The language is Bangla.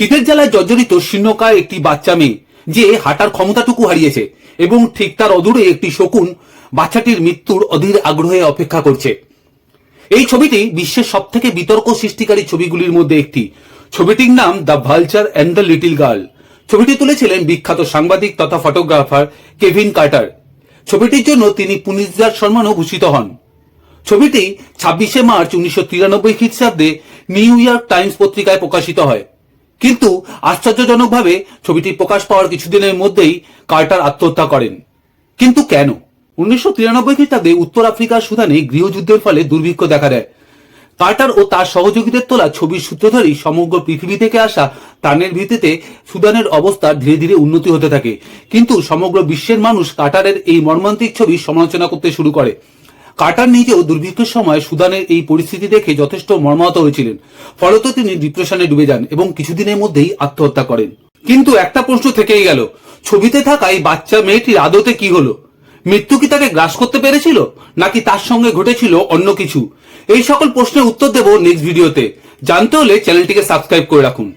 খিদের জ্বালায় জর্জরিত শূন্যকায় একটি বাচ্চা মেয়ে, যে হাঁটার ক্ষমতাটুকু হারিয়েছে এবং ঠিক তার অদূরে একটি শকুন বাচ্চাটির মৃত্যুর অধীর আগ্রহে অপেক্ষা করছে। এই ছবিটি বিশ্বের সব থেকে বিতর্ক সৃষ্টিকারী ছবিগুলির মধ্যে একটি। ছবিটির নাম the vulture and the little girl. ছবিটি তুলেছিলেন বিখ্যাত সাংবাদিক তথা ফটোগ্রাফার কেভিন কার্টার। ছবিটির জন্য তিনি পুলিশদার সম্মানও ভূষিত হন। ছবিটি ছাব্বিশে মার্চ উনিশশো তিরানব্বই খ্রিস্টাব্দে নিউ ইয়র্ক টাইমস পত্রিকায় প্রকাশিত হয়। কিন্তু আশ্চর্যজনকভাবে ছবিটি প্রকাশ পাওয়ার কিছুদিনের মধ্যেই কার্টার আত্মহত্যা করেন। কিন্তু কেন? উনিশশো তিরানব্বই খ্রিস্টাব্দে উত্তর আফ্রিকার সুদানে গৃহযুদ্ধের ফলে দুর্ভিক্ষ দেখা দেয়। কার্টার ও তার সহযোগীদের তোলা ছবির সূত্র ধরেই সমগ্র পৃথিবী থেকে আসা প্রাণের ভিত্তিতে সুদানের অবস্থা ধীরে ধীরে উন্নতি হতে থাকে। কিন্তু সমগ্র বিশ্বের মানুষ কার্টারের এই মর্মান্তিক ছবি সমালোচনা করতে শুরু করে। কার্টার নিজেও দুর্ভিক্ষের সময় সুদানের এই পরিস্থিতি দেখে যথেষ্ট মর্মাহত হয়েছিলেন। ফলত তিনি ডিপ্রেশনে ডুবে যান এবং কিছুদিনের মধ্যেই আত্মহত্যা করেন। কিন্তু একটা প্রশ্ন থেকেই গেল, ছবিতে থাকা এই বাচ্চা মেয়েটির আদতে কি হলো? মৃত্যু কি তাকে গ্রাস করতে পেরেছিল, নাকি তার সঙ্গে ঘটেছিল অন্য কিছু? এই সকল প্রশ্নের উত্তর দেব নেক্সট ভিডিওতে জানতে হলে চ্যানেলটিকে সাবস্ক্রাইব করে রাখুন।